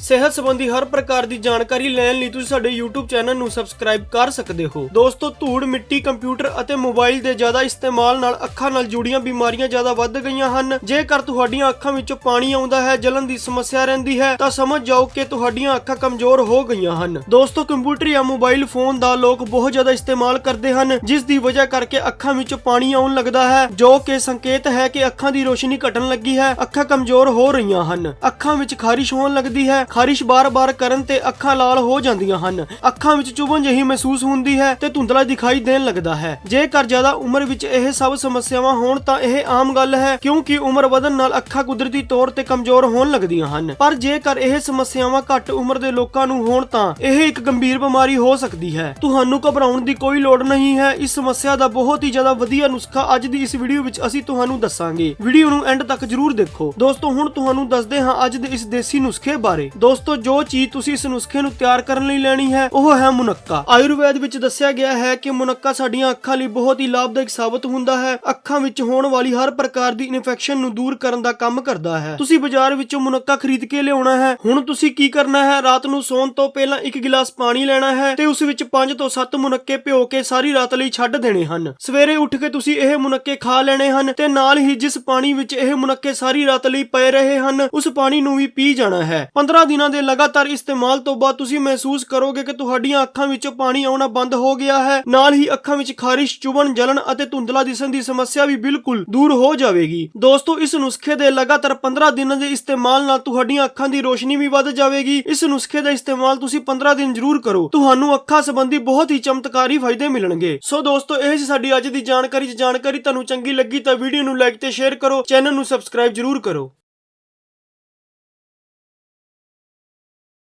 ਸਿਹਤ ਸੰਬੰਧੀ ਹਰ ਪ੍ਰਕਾਰ ਦੀ ਜਾਣਕਾਰੀ ਲੈਣ ਲਈ ਤੁਸੀਂ ਸਾਡੇ YouTube ਚੈਨਲ ਨੂੰ ਸਬਸਕ੍ਰਾਈਬ ਕਰ ਸਕਦੇ ਹੋ। ਦੋਸਤੋ, ਧੂੜ ਮਿੱਟੀ ਕੰਪਿਊਟਰ ਅਤੇ ਮੋਬਾਈਲ ਦੇ ਜ਼ਿਆਦਾ ਇਸਤੇਮਾਲ ਨਾਲ ਅੱਖਾਂ ਨਾਲ ਜੁੜੀਆਂ ਬਿਮਾਰੀਆਂ ਜ਼ਿਆਦਾ ਵੱਧ ਗਈਆਂ ਹਨ। ਜੇਕਰ ਤੁਹਾਡੀਆਂ ਅੱਖਾਂ ਵਿੱਚੋਂ ਪਾਣੀ ਆਉਂਦਾ ਹੈ ਜਲਨ ਦੀ ਸਮੱਸਿਆ ਰਹਿੰਦੀ ਹੈ, ਤਾਂ ਸਮਝ ਜਾਓ ਕਿ ਤੁਹਾਡੀਆਂ ਅੱਖਾਂ ਕਮਜ਼ੋਰ ਹੋ ਗਈਆਂ ਹਨ। ਦੋਸਤੋ, ਕੰਪਿਊਟਰ ਜਾਂ ਮੋਬਾਈਲ ਫੋਨ ਦਾ ਲੋਕ ਬਹੁਤ ਜ਼ਿਆਦਾ ਇਸਤੇਮਾਲ ਕਰਦੇ ਹਨ, ਜਿਸ ਦੀ ਵਜ੍ਹਾ ਕਰਕੇ ਅੱਖਾਂ ਵਿੱਚੋਂ ਪਾਣੀ ਆਉਣ ਲੱਗਦਾ ਹੈ, ਜੋ ਕਿ ਸੰਕੇਤ ਹੈ ਕਿ ਅੱਖਾਂ ਦੀ ਰੋਸ਼ਨੀ ਘਟਣ ਲੱਗੀ ਹੈ, ਅੱਖਾਂ ਕਮਜ਼ੋਰ ਹੋ ਰਹੀਆਂ ਹਨ। ਅੱਖਾਂ ਵਿੱਚ ਖਾਰਿਸ਼ ਹੋਣ ਲੱਗਦੀ ਹੈ ਖਾਰਿਸ਼ ਬਾਰ-ਬਾਰ ਕਰਨ ਤੇ ਅੱਖਾਂ ਲਾਲ ਹੋ ਜਾਂਦੀਆਂ ਹਨ। ਅੱਖਾਂ ਵਿੱਚ ਚੁਭਨ ਜਿਹੀ ਮਹਿਸੂਸ ਹੁੰਦੀ ਹੈ ਤੇ ਧੁੰਦਲਾ ਦਿਖਾਈ ਦੇਣ ਲੱਗਦਾ ਹੈ। ਜੇਕਰ ਜ਼ਿਆਦਾ ਉਮਰ ਵਿੱਚ ਇਹ ਸਭ ਸਮੱਸਿਆਵਾਂ ਹੋਣ ਤਾਂ ਇਹ ਆਮ ਗੱਲ ਹੈ, ਕਿਉਂਕਿ ਉਮਰ ਵਧਣ ਨਾਲ ਅੱਖਾਂ ਕੁਦਰਤੀ ਤੌਰ ਤੇ ਕਮਜ਼ੋਰ ਹੋਣ ਲੱਗਦੀਆਂ ਹਨ। ਪਰ ਜੇਕਰ ਇਹ ਸਮੱਸਿਆਵਾਂ ਘੱਟ ਉਮਰ ਦੇ ਲੋਕਾਂ ਨੂੰ ਹੋਣ ਤਾਂ ਇਹ ਇੱਕ ਗੰਭੀਰ ਬਿਮਾਰੀ ਹੋ ਸਕਦੀ ਹੈ। ਤੁਹਾਨੂੰ ਘਬਰਾਉਣ ਦੀ ਕੋਈ ਲੋੜ ਨਹੀਂ ਹੈ। ਇਸ ਸਮੱਸਿਆ ਦਾ ਬਹੁਤ ਹੀ ਜ਼ਿਆਦਾ ਵਧੀਆ ਨੁਸਖਾ ਅੱਜ ਦੀ ਇਸ ਵੀਡੀਓ ਵਿੱਚ ਅਸੀਂ ਤੁਹਾਨੂੰ ਦੱਸਾਂਗੇ। ਵੀਡੀਓ ਨੂੰ ਐਂਡ ਤੱਕ ਜਰੂਰ ਦੇਖੋ। ਦੋਸਤੋ, ਹੁਣ ਤੁਹਾਨੂੰ ਦੱਸਦੇ ਹਾਂ ਅੱਜ ਦੇ ਇਸ ਦੇਸੀ ਨੁਸਖੇ ਬਾਰੇ। ਦੋਸਤੋ, ਜੋ ਚੀਜ਼ ਤੁਸੀਂ ਇਸ ਨੁਸਖੇ ਨੂੰ ਤਿਆਰ ਕਰਨ ਲਈ ਲੈਣੀ ਹੈ, ਉਹ ਹੈ ਮੁਨੱਕਾ। ਆਯੁਰਵੇਦ ਵਿੱਚ ਦੱਸਿਆ ਗਿਆ ਹੈ ਕਿ ਮੁਨੱਕਾ ਸਾਡੀਆਂ ਅੱਖਾਂ ਲਈ ਬਹੁਤ ਹੀ ਲਾਭਦਾਇਕ ਸਾਬਤ ਹੁੰਦਾ ਹੈ। ਅੱਖਾਂ ਵਿੱਚ ਹੋਣ ਵਾਲੀ ਹਰ ਪ੍ਰਕਾਰ ਦੀ ਇਨਫੈਕਸ਼ਨ ਨੂੰ ਦੂਰ ਕਰਨ ਦਾ ਕੰਮ ਕਰਦਾ ਹੈ। ਤੁਸੀਂ ਬਾਜ਼ਾਰ ਵਿੱਚੋਂ ਮੁਨੱਕਾ ਖਰੀਦ ਕੇ ਲਿਆਉਣਾ ਹੈ। ਹੁਣ ਤੁਸੀਂ ਕੀ ਕਰਨਾ ਹੈ? ਰਾਤ ਨੂੰ ਸੌਣ ਤੋਂ ਪਹਿਲਾਂ ਇੱਕ ਗਿਲਾਸ ਪਾਣੀ ਲੈਣਾ ਹੈ ਤੇ ਉਸ ਵਿੱਚ 5 ਤੋਂ 7 ਮੁਨੱਕੇ ਭਿਓ ਕੇ ਸਾਰੀ ਰਾਤ ਲਈ ਛੱਡ ਦੇਣੇ ਹਨ। ਸਵੇਰੇ ਉੱਠ ਕੇ ਤੁਸੀਂ ਇਹ ਮੁਨੱਕੇ ਖਾ ਲੈਣੇ ਹਨ ਤੇ ਨਾਲ ਹੀ ਜਿਸ ਪਾਣੀ ਵਿੱਚ ਇਹ ਮੁਨੱਕੇ ਸਾਰੀ ਰਾਤ ਲਈ ਪਏ ਰਹੇ ਹਨ, ਉਸ ਪਾਣੀ ਨੂੰ ਵੀ ਪੀ ਜਾਣਾ ਹੈ। 15 ਦਿਨਾਂ ਦੇ ਲਗਾਤਾਰ ਇਸਤੇਮਾਲ ਤੋਂ ਬਾਅਦ ਤੁਸੀਂ ਮਹਿਸੂਸ ਕਰੋਗੇ ਕਿ ਤੁਹਾਡੀਆਂ ਅੱਖਾਂ ਵਿੱਚੋਂ ਪਾਣੀ ਆਉਣਾ ਬੰਦ ਹੋ ਗਿਆ ਹੈ। ਨਾਲ ਹੀ ਅੱਖਾਂ ਵਿੱਚ ਖਾਰਿਸ਼ ਚੁਭਣ ਜਲਣ ਅਤੇ ਧੁੰਦਲਾ ਦਿਸਣ ਦੀ ਸਮੱਸਿਆ ਵੀ ਬਿਲਕੁਲ ਦੂਰ ਹੋ ਜਾਵੇਗੀ। ਦੋਸਤੋ, ਇਸ ਨੁਸਖੇ ਦੇ ਲਗਾਤਾਰ 15 ਦਿਨਾਂ ਦੇ ਇਸਤੇਮਾਲ ਨਾਲ ਤੁਹਾਡੀਆਂ ਅੱਖਾਂ ਦੀ ਰੋਸ਼ਨੀ ਵੀ ਵੱਧ ਜਾਵੇਗੀ। ਇਸ ਨੁਸਖੇ ਦਾ ਇਸਤੇਮਾਲ ਤੁਸੀਂ 15 ਦਿਨ ਜ਼ਰੂਰ ਕਰੋ। ਤੁਹਾਨੂੰ ਅੱਖਾਂ ਸੰਬੰਧੀ ਬਹੁਤ ਹੀ ਚਮਤਕਾਰੀ ਫਾਇਦੇ ਮਿਲਣਗੇ। ਸੋ ਦੋਸਤੋ, ਇਹ ਸੀ ਸਾਡੀ ਅੱਜ ਦੀ ਜਾਣਕਾਰੀ। ਜੇ ਜਾਣਕਾਰੀ ਤੁਹਾਨੂੰ ਚੰਗੀ ਲੱਗੀ ਤਾਂ ਵੀਡੀਓ ਨੂੰ ਲਾਈਕ ਤੇ ਸ਼ੇਅਰ ਕਰੋ। ਚੈਨਲ ਨੂੰ ਸਬਸਕ੍ਰਾਈਬ ਜ਼ਰੂਰ ਕਰੋ।